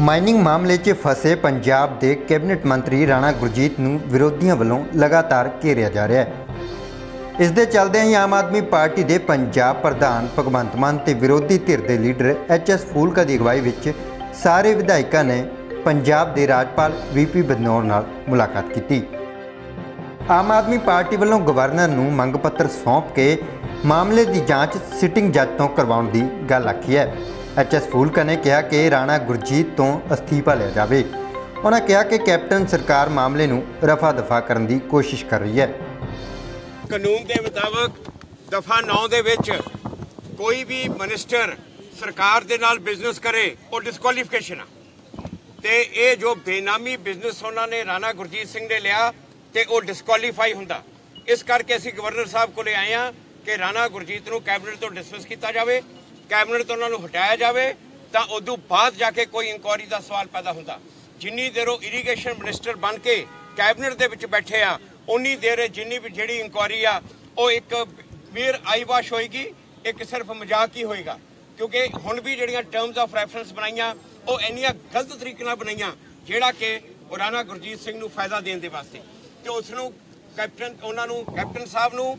Mining ਮਾਮਲੇ 'ਚ ਫਸੇ ਪੰਜਾਬ ਦੇ ਕੈਬਨਿਟ ਮੰਤਰੀ ਰਾਣਾ ਗੁਰਜੀਤ ਨੂੰ ਵਿਰੋਧੀਆਂ ਵੱਲੋਂ ਲਗਾਤਾਰ ਘੇਰਿਆ ਜਾ ਰਿਹਾ ਹੈ। ਇਸ ਦੇ ਚੱਲਦਿਆਂ ਹੀ ਆਮ ਆਦਮੀ ਪਾਰਟੀ ਦੇ ਪੰਜਾਬ ਪ੍ਰਧਾਨ ਭਗਵੰਤ ਮਾਨ ਤੇ ਵਿਰੋਧੀ ਧਿਰ ਦੇ ਲੀਡਰ ਐਚ ਐਸ ਫੂਲਕਾ ਦੀ ਅਗਵਾਈ ਵਿੱਚ ਸਾਰੇ ਵਿਧਾਇਕਾਂ ਨੇ ਪੰਜਾਬ ਦੇ ਰਾਜਪਾਲ ਵੀਪੀ ਬਦਨੌਰ ਨਾਲ ਮੁਲਾਕਾਤ ਕੀਤੀ। ਆਮ ਆਦਮੀ ਪਾਰਟੀ ਵੱਲੋਂ ਗਵਰਨਰ ਨੂੰ ਮੰਗ ਪੱਤਰ ਸੌਂਪ ਕੇ ਮਾਮਲੇ ਦੀ ਜਾਂਚ ਸਿਟਿੰਗ ਜੱਜ ਤੋਂ ਕਰਵਾਉਣ ਦੀ ਗੱਲ ਆਖੀ ਹੈ। ਐਚਐਸ ਫੂਲਕਾ ਨੇ ਕਿਹਾ ਕਿ ਰਾਣਾ ਗੁਰਜੀਤ ਤੋਂ ਅਸਤੀਫਾ ਲਿਆ ਜਾਵੇ। ਉਹਨਾਂ ਕਿਹਾ ਕਿ ਕੈਪਟਨ ਸਰਕਾਰ ਮਾਮਲੇ ਨੂੰ ਰਫਾ ਦਫਾ ਕਰਨ ਦੀ ਕੋਸ਼ਿਸ਼ ਕਰ ਰਹੀ ਹੈ। ਕਾਨੂੰਨ ਦੇ ਮੁਤਾਬਕ ਦਫਾ 9 ਦੇ ਵਿੱਚ ਕੋਈ ਵੀ ਮਿਨਿਸਟਰ ਸਰਕਾਰ ਦੇ ਨਾਲ ਬਿਜ਼ਨਸ ਕਰੇ, ਉਹ ਡਿਸਕੁਆਲੀਫਿਕੇਸ਼ਨ ਆ। ਤੇ ਇਹ ਜੋ ਬੇਨਾਮੀ ਬਿਜ਼ਨਸ ਉਹਨਾਂ ਨੇ ਰਾਣਾ ਗੁਰਜੀਤ ਸਿੰਘ ਨੇ ਲਿਆ ਤੇ ਉਹ ਡਿਸਕੁਆਲੀਫਾਈ ਹੁੰਦਾ। ਇਸ ਕਰਕੇ ਅਸੀਂ ਗਵਰਨਰ ਸਾਹਿਬ ਕੋਲੇ ਆਏ ਆ ਕਿ ਰਾਣਾ ਗੁਰਜੀਤ ਨੂੰ ਕੈਬਨਿਟ ਤੋਂ ਡਿਸਮਿਸ ਕੀਤਾ ਜਾਵੇ। ਕੈਬਨਿਟ ਤੋਂ ਉਹਨਾਂ ਨੂੰ ਹਟਾਇਆ ਜਾਵੇ, ਤਾਂ ਉਦੋਂ ਬਾਅਦ ਜਾ ਕੇ ਕੋਈ ਇਨਕੁਆਰੀ ਦਾ ਸਵਾਲ ਪੈਦਾ ਹੁੰਦਾ। ਜਿੰਨੀ ਦੇਰ ਉਹ ਇਰੀਗੇਸ਼ਨ ਮਿਨਿਸਟਰ ਬਣ ਕੇ ਕੈਬਨਿਟ ਦੇ ਵਿੱਚ ਬੈਠੇ ਆ, ਉਨੀ ਦੇਰ ਜਿੰਨੀ ਵੀ ਜਿਹੜੀ ਇਨਕੁਆਰੀ ਆ, ਉਹ ਇੱਕ ਵੀਰ ਆਈਵਾਸ਼ ਹੋਏਗੀ, ਇੱਕ ਸਿਰਫ ਮਜ਼ਾਕ ਹੀ ਹੋਏਗਾ। ਕਿਉਂਕਿ ਹੁਣ ਵੀ ਜਿਹੜੀਆਂ ਟਰਮਸ ਆਫ ਰੈਫਰੈਂਸ ਬਣਾਈਆਂ, ਉਹ ਇੰਨੀਆਂ ਗਲਤ ਤਰੀਕੇ ਨਾਲ ਬਣਾਈਆਂ, ਜਿਹੜਾ ਕਿ ਰਾਣਾ ਗੁਰਜੀਤ ਸਿੰਘ ਨੂੰ ਫਾਇਦਾ ਦੇਣ ਦੇ ਵਾਸਤੇ। ਤੇ ਉਸ ਨੂੰ ਕੈਪਟਨ, ਉਹਨਾਂ ਨੂੰ ਕੈਪਟਨ ਸਾਹਿਬ ਨੂੰ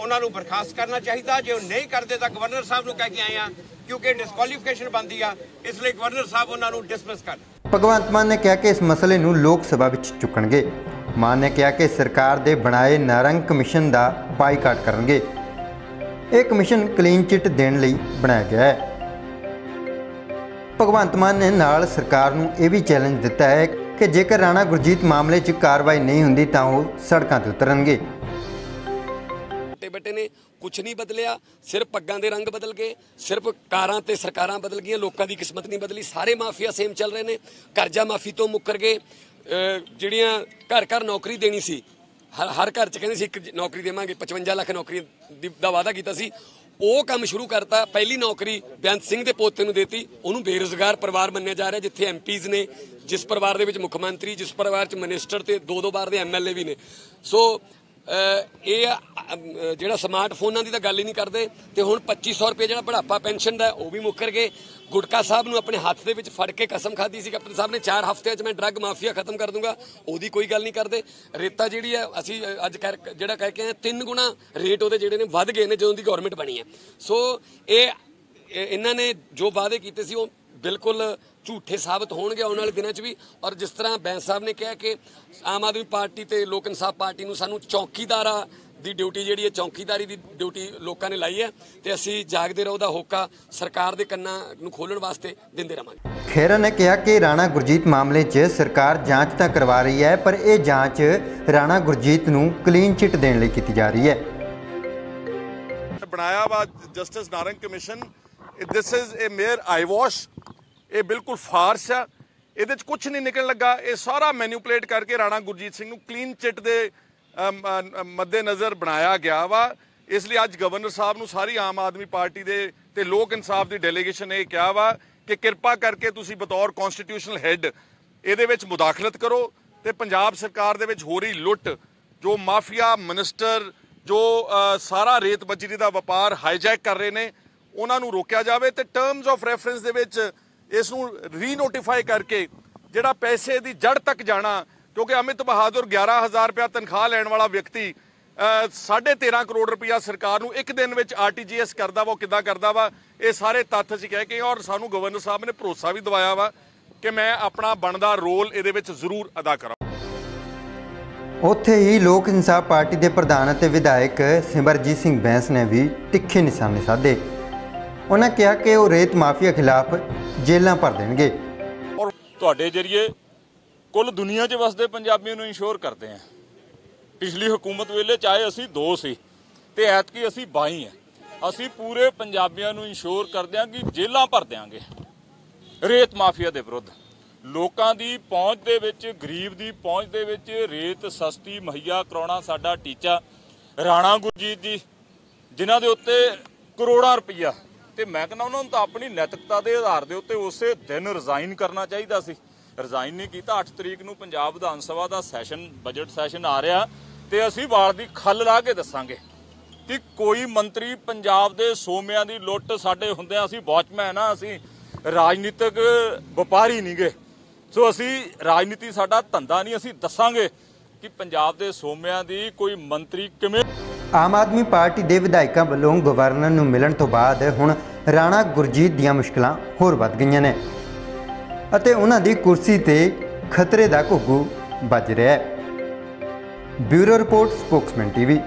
ਉਹਨਾਂ ਨੂੰ ਬਰਖਾਸਤ ਕਰਨਾ ਚਾਹੀਦਾ। ਜੇ ਉਹ ਨਹੀਂ ਕਰਦੇ ਤਾਂ ਗਵਰਨਰ ਸਾਹਿਬ ਨੂੰ ਕਹਿ ਕੇ ਆਏ ਆ ਕਿਉਂਕਿ ਡਿਸਕੁਆਲੀਫਿਕੇਸ਼ਨ ਬਣਦੀ ਆ। ਇਸ ਲਈ ਗਵਰਨਰ ਸਾਹਿਬ ਉਹਨਾਂ ਨੂੰ ਡਿਸਮਿਸ ਕਰ। ਭਗਵੰਤ ਮਾਨ ਨੇ ਕਿਹਾ ਕਿ ਇਸ ਮਸਲੇ ਨੂੰ ਲੋਕ ਸਭਾ ਵਿੱਚ ਚੁੱਕਣਗੇ। ਮਾਨ ਨੇ ਕਿਹਾ ਕਿ ਸਰਕਾਰ ਦੇ ਬਣਾਏ ਨਾਰੰਗ ਕਮਿਸ਼ਨ ਦਾ ਬਾਈਕਾਟ ਕਰਨਗੇ। ਇਹ ਕਮਿਸ਼ਨ ਕਲੀਨ ਚਿੱਟ ਦੇਣ ਲਈ ਬਣਾਇਆ ਗਿਆ ਹੈ। ਭਗਵੰਤ ਮਾਨ ਨੇ ਨਾਲ ਸਰਕਾਰ ਨੂੰ ਇਹ ਵੀ ਚੈਲੰਜ ਦਿੱਤਾ ਹੈ ਕਿ ਜੇਕਰ ਰਾਣਾ ਗੁਰਜੀਤ ਮਾਮਲੇ 'ਚ ਕਾਰਵਾਈ ਨਹੀਂ ਹੁੰਦੀ ਤਾਂ ਉਹ ਸੜਕਾਂ ਤੇ ਉਤਰਨਗੇ। ਵੱਡੇ ਨੇ ਕੁਝ ਨਹੀਂ ਬਦਲਿਆ ਸਿਰਫ ਪੱਗਾਂ ਦੇ ਰੰਗ ਬਦਲ ਗਏ ਸਿਰਫ ਕਾਰਾਂ ਤੇ ਸਰਕਾਰਾਂ ਬਦਲ ਗਈਆਂ ਲੋਕਾਂ ਦੀ ਕਿਸਮਤ ਨਹੀਂ ਬਦਲੀ ਸਾਰੇ ਮਾਫੀਆ ਸੇਮ ਚੱਲ ਰਹੇ ਨੇ ਕਰਜ਼ਾ ਮਾਫੀ ਤੋਂ ਮੁੱਕਰ ਗਏ ਜਿਹੜੀਆਂ ਘਰ ਘਰ ਨੌਕਰੀ ਦੇਣੀ ਸੀ ਹਰ ਹਰ ਘਰ ਚ ਕਹਿੰਦੇ ਸੀ ਇੱਕ ਨੌਕਰੀ ਦੇਵਾਂਗੇ 55 ਲੱਖ ਨੌਕਰੀ ਦੀ- ਦਾ ਵਾਅਦਾ ਕੀਤਾ ਸੀ ਉਹ ਕੰਮ ਸ਼ੁਰੂ ਕਰਤਾ ਪਹਿਲੀ ਨੌਕਰੀ ਬੇਅੰਤ ਸਿੰਘ ਦੇ ਪੋਤੇ ਨੂੰ ਦੇਤੀ ਉਹਨੂੰ ਬੇਰੁਜ਼ਗਾਰ ਪਰਿਵਾਰ ਮੰਨਿਆ ਜਾ ਰਿਹਾ ਜਿੱਥੇ ਐਮਪੀਜ਼ ਨੇ ਜਿਸ ਪਰਿਵਾਰ ਦੇ ਵਿੱਚ ਮੁੱਖ ਮੰਤਰੀ ਜਿਸ ਪਰਿਵਾਰ 'ਚ ਮਿਨਿਸਟਰ ਤੇ ਦੋ ਦੋ ਵਾਰ ਦੇ ਐਮਐਲਏ ਵੀ ਨੇ ਸੋ ਇਹ ਅਮ, ਜਿਹੜਾ ਸਮਾਰਟਫੋਨਾਂ ਦੀ ਤਾਂ ਗੱਲ ਹੀ ਨਹੀਂ ਕਰਦੇ। ਤੇ ਹੁਣ 2500 ਰੁਪਏ ਜਿਹੜਾ ਬੁਢਾਪਾ ਪੈਨਸ਼ਨ ਦਾ, ਉਹ ਵੀ ਮੁੱਕਰ ਗਏ। ਗੁਟਕਾ ਸਾਹਿਬ ਨੂੰ ਆਪਣੇ ਹੱਥ ਦੇ ਵਿੱਚ ਫੜ ਕੇ ਕਸਮ ਖਾਦੀ ਸੀ। ਕੈਪਟਨ ਸਾਹਿਬ ਨੇ 4 ਹਫ਼ਤਿਆਂ 'ਚ ਮੈਂ ਡਰੱਗ ਮਾਫੀਆ ਖਤਮ ਕਰ ਦੂੰਗਾ। ਉਹਦੀ ਕੋਈ ਗੱਲ ਨਹੀਂ ਕਰਦੇ। ਰੇਤਾ ਜਿਹੜੀ ਹੈ, ਅਸੀਂ ਅੱਜ ਕਹਿ- ਜਿਹੜਾ ਕਹਿ ਕੇ ਆਏ ਤਿੰਨ ਗੁਣਾ ਰੇਟ ਉਹਦੇ ਜਿਹੜੇ ਨੇ ਵੱਧ ਗਏ ਨੇ ਜਦੋਂ ਦੀ ਗਵਰਨਮੈਂਟ ਬਣੀ ਹੈ। ਸੋ, ਇਹ, ਇਹ- ਇਹਨਾਂ ਨੇ ਜੋ ਵਾਅਦੇ ਕੀਤੇ ਸੀ, ਉਹ ਬਿਲਕੁਲ ਝੂਠੇ ਸਾਬਤ ਹੋਣਗੇ ਆਉਣ ਵਾਲੇ ਦਿਨਾਂ 'ਚ ਵੀ। ਔਰ ਜਿਸ ਤਰ੍ਹਾਂ ਬੈਂਸ ਸਾਹਿਬ ਨੇ ਕਿਹਾ ਕਿ ਆਮ ਆਦਮੀ ਪਾਰਟੀ ਤੇ ਲੋਕ ਇਨਸਾਫ ਪਾਰਟੀ ਨੂੰ ਸਾਨੂੰ ਚੌਕੀਦਾਰਾ ਦੀ ਡਿਊਟੀ ਜਿਹੜੀ ਹੈ ਚੌਕੀਦਾਰੀ ਦੀ ਡਿਊਟੀ ਲੋਕਾਂ ਨੇ ਲਾਈ ਹੈ ਤੇ ਅਸੀਂ ਜਾਗਦੇ ਰਹੋ ਦਾ ਹੋਕਾ ਸਰਕਾਰ ਦੇ ਕੰਨਾਂ ਨੂੰ ਖੋਲਣ ਵਾਸਤੇ ਦਿੰਦੇ ਰਵਾਂਗੇ ਖੇਰਾ ਨੇ ਕਿਹਾ ਕਿ ਰਾਣਾ ਗੁਰਜੀਤ ਮਾਮਲੇ 'ਚ ਸਰਕਾਰ ਜਾਂਚ ਤਾਂ ਕਰਵਾ ਰਹੀ ਹੈ ਪਰ ਇਹ ਜਾਂਚ ਰਾਣਾ ਗੁਰਜੀਤ ਨੂੰ ਕਲੀਨ ਚਿੱਟ ਦੇਣ ਲਈ ਕੀਤੀ ਜਾ ਰਹੀ ਹੈ। ਬਣਾਇਆ ਵਾ justice Narang commission. This is a mere eyewash ਇਹ ਬਿਲਕੁਲ ਫਾਰਸ ਆ। ਇਹਦੇ ਚ ਕੁਝ ਨਹੀਂ ਨਿਕਲਣ ਲੱਗਾ। ਇਹ ਸਾਰਾ ਮੈਨੀਪੂਲੇਟ ਕਰਕੇ ਰਾਣਾ ਗੁਰਜੀਤ ਸਿੰਘ ਨੂੰ ਕਲੀਨ ਚਿੱਟ ਦੇ ਅਮ, ਅਮ, ਬਣਾਇਆ ਗਿਆ ਵਾ। ਇਸ ਲਈ ਅੱਜ ਗਵਰਨਰ ਸਾਹਿਬ ਨੂੰ ਸਾਰੀ ਆਮ ਆਦਮੀ ਪਾਰਟੀ ਦੇ ਤੇ ਲੋਕ ਇਨਸਾਫ ਦੀ ਡੈਲੀਗੇਸ਼ਨ ਨੇ ਇਹ ਕਿਹਾ ਵਾ ਕਿ ਕਿਰਪਾ ਕਰਕੇ ਤੁਸੀਂ ਬਤੌਰ ਕਨਸਟੀਟਿਊਸ਼ਨਲ ਹੈੱਡ ਇਹਦੇ ਵਿੱਚ ਮੁਦਾਖਲਤ ਕਰੋ ਤੇ ਪੰਜਾਬ ਸਰਕਾਰ ਦੇ ਵਿੱਚ ਹੋ ਰਹੀ ਲੁੱਟ ਜੋ ਮਾਫੀਆ ਮਿਨਿਸਟਰ ਜੋ ਸਾਰਾ ਰੇਤ ਬਜਰੀ ਦਾ ਵਪਾਰ ਹਾਈਜੈਕ ਕਰ ਰਹੇ ਨੇ ਉਹਨਾਂ ਨੂੰ ਰੋਕਿਆ ਜਾਵੇ ਤੇ ਟਰਮਸ ਆਫ ਰੈਫਰੈਂਸ ਦੇ ਵਿੱਚ ਇਸ ਨੂੰ ਰੀਨੋਟੀਫਾਈ ਕਰਕੇ ਜਿਹੜਾ ਪੈਸੇ ਦੀ ਜੜ ਤੱਕ ਜਾਣਾ ਕਿਉਂਕਿ ਅਮਿਤ ਬਹਾਦਰ 11000 ਰੁਪਇਆ ਤਨਖਾਹ ਲੈਣ ਵਾਲਾ ਵਿਅਕਤੀ ਅ, ਸਾਢੇ 13 ਕਰੋੜ ਰੁਪਇਆ ਸਰਕਾਰ ਨੂੰ ਇੱਕ ਦਿਨ ਵਿੱਚ ਆਰਟੀਜੀਐਸ ਕਰਦਾ ਵਾ ਉਹ ਕਿੱਦਾਂ ਕਰਦਾ ਵਾ ਇਹ ਸਾਰੇ ਤੱਥ ਅਸੀਂ ਕਹਿ ਕੇ ਔਰ ਸਾਨੂੰ ਗਵਰਨਰ ਸਾਹਿਬ ਨੇ ਭਰੋਸਾ ਵੀ ਦਿਵਾਇਆ ਵਾ ਕਿ ਮੈਂ ਆਪਣਾ ਬਣਦਾ ਰੋਲ ਇਹਦੇ ਵਿੱਚ ਜ਼ਰੂਰ ਅਦਾ ਕਰਾਂ। ਉੱਥੇ ਹੀ ਲੋਕ ਇਨਸਾਫ ਪਾਰਟੀ ਦੇ ਪ੍ਰਧਾਨ ਅਤੇ ਵਿਧਾਇਕ ਸਿਮਰਜੀਤ ਸਿੰਘ ਬੈਂਸ ਨੇ ਵੀ ਤਿੱਖੇ ਨਿਸ਼ਾਨੇ ਸਾਧੇ। ਉਹਨਾਂ ਕਿਹਾ ਕਿ ਉਹ ਰੇਤ ਮਾਫੀਆ ਖਿਲਾਫ ਜੇਲ੍ਹਾਂ ਭਰ ਦੇਣਗੇ। ਔਰ ਤੁਹਾਡੇ ਜਰੀਏ ਕੁੱਲ ਦੁਨੀਆ 'ਚ ਵਸਦੇ ਪੰਜਾਬੀਆਂ ਨੂੰ ਇੰਸ਼ੋਰ ਕਰਦੇ ਆ। ਪਿਛਲੀ ਹਕੂਮਤ ਵੇਲੇ ਚਾਹੇ ਅਸੀਂ ਦੋ ਸੀ ਤੇ ਐਤਕੀ ਅਸੀਂ 22 ਆ। ਅਸੀਂ ਪੂਰੇ ਪੰਜਾਬੀਆਂ ਨੂੰ ਇੰਸ਼ੋਰ ਕਰਦੇ ਆ ਕਿ ਜੇਲ੍ਹਾਂ ਭਰ ਦਿਆਂਗੇ। ਰੇਤ ਮਾਫੀਆ ਦੇ ਵਿਰੁੱਧ। ਲੋਕਾਂ ਦੀ ਪਹੁੰਚ ਦੇ ਵਿੱਚ, ਗਰੀਬ ਦੀ ਪਹੁੰਚ ਦੇ ਵਿੱਚ ਰੇਤ ਸਸਤੀ ਮੁਹੱਈਆ ਕਰਾਉਣਾ ਸਾਡਾ ਟੀਚਾ ਰਾਣਾ ਗੁਰਜੀਤ ਜੀ, ਜਿਨ੍ਹਾਂ ਦੇ ਉੱਤੇ ਕਰੋੜਾਂ ਰੁਪਈਆ। ਤੇ ਮੈਂ ਕਹਿੰਦਾ ਉਹਨਾਂ ਨੂੰ ਤਾਂ ਆਪਣੀ ਨੈਤਿਕਤਾ ਦੇ ਆਧਾਰ ਦੇ ਉੱਤੇ ਉਸੇ ਦਿਨ ਰਿਜ਼ਾਈਨ ਕਰਨਾ ਚਾਹੀਦਾ ਸੀ। ਰਿਜ਼ਾਈਨ ਨਹੀਂ ਕੀਤਾ। 8 ਤਰੀਕ ਨੂੰ ਪੰਜਾਬ ਵਿਧਾਨ ਸਭਾ ਦਾ ਸੈਸ਼ਨ, ਬਜਟ ਸੈਸ਼ਨ ਆ ਰਿਹਾ ਤੇ ਅਸੀਂ ਵਾਲ ਦੀ ਖੱਲ ਲਾ ਕੇ ਦੱਸਾਂਗੇ ਕਿ ਕੋਈ ਮੰਤਰੀ ਪੰਜਾਬ ਦੇ ਸੋਮਿਆਂ ਦੀ ਲੁੱਟ ਸਾਡੇ ਹੁੰਦਿਆਂ ਅਸੀਂ ਵਾਚਮੈਨ ਆ, ਅਸੀਂ ਰਾਜਨੀਤਿਕ ਵਪਾਰੀ ਨਹੀਂਗੇ। ਸੋ ਅਸੀਂ ਰਾਜਨੀਤੀ ਸਾਡਾ ਧੰਦਾ ਨਹੀਂ, ਅਸੀਂ ਦੱਸਾਂਗੇ ਕਿ ਪੰਜਾਬ ਦੇ ਸੋਮਿਆਂ ਦੀ ਕੋਈ ਮੰਤਰੀ ਕਿਵੇਂ ਆਮ ਆਦਮੀ ਪਾਰਟੀ ਦੇ ਵਿਧਾਇਕਾਂ ਵੱਲੋਂ ਗਵਰਨਰ ਨੂੰ ਮਿਲਣ ਤੋਂ ਬਾਅਦ ਹੁਣ ਰਾਣਾ ਗੁਰਜੀਤ ਦੀਆਂ ਮੁਸ਼ਕਲਾਂ ਹੋਰ ਵੱਧ ਗਈਆਂ ਨੇ। ਅਤੇ ਉਹਨਾਂ ਦੀ ਕੁਰਸੀ ਤੇ ਖਤਰੇ ਦਾ ਘੁੱਗੂ ਵੱਜ ਰਿਹਾ ਹੈ। Bureau report, spokesman TV.